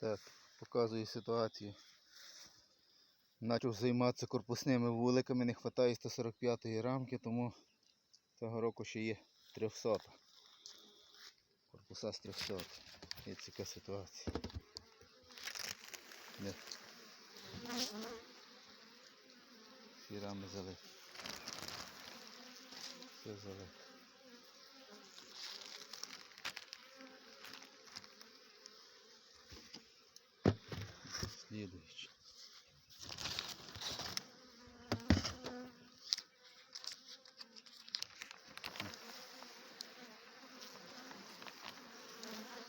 Так, показую ситуацію. Почав займатися корпусними вуликами, не вистачає 145-ї рамки, тому цього року ще є 300. Корпуса з 300. Є така ситуація. Де? Всі рами залиті. Все залито. Слідуючий.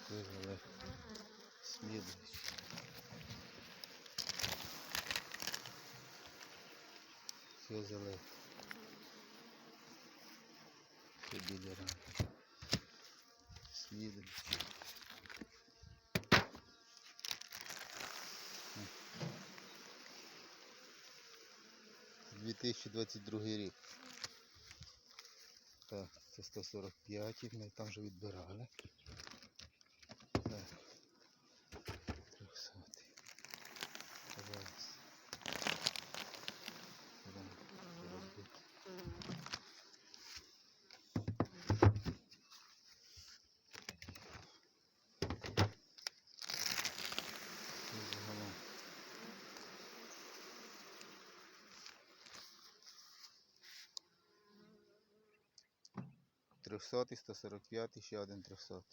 Все залито. Все залито. Все біля рами. 2022 рік. Так, це 145, ми там вже відбирали. Так. 300. Пожалуйста. Да, розбити. Це загалом. 300, 145, ще один 300.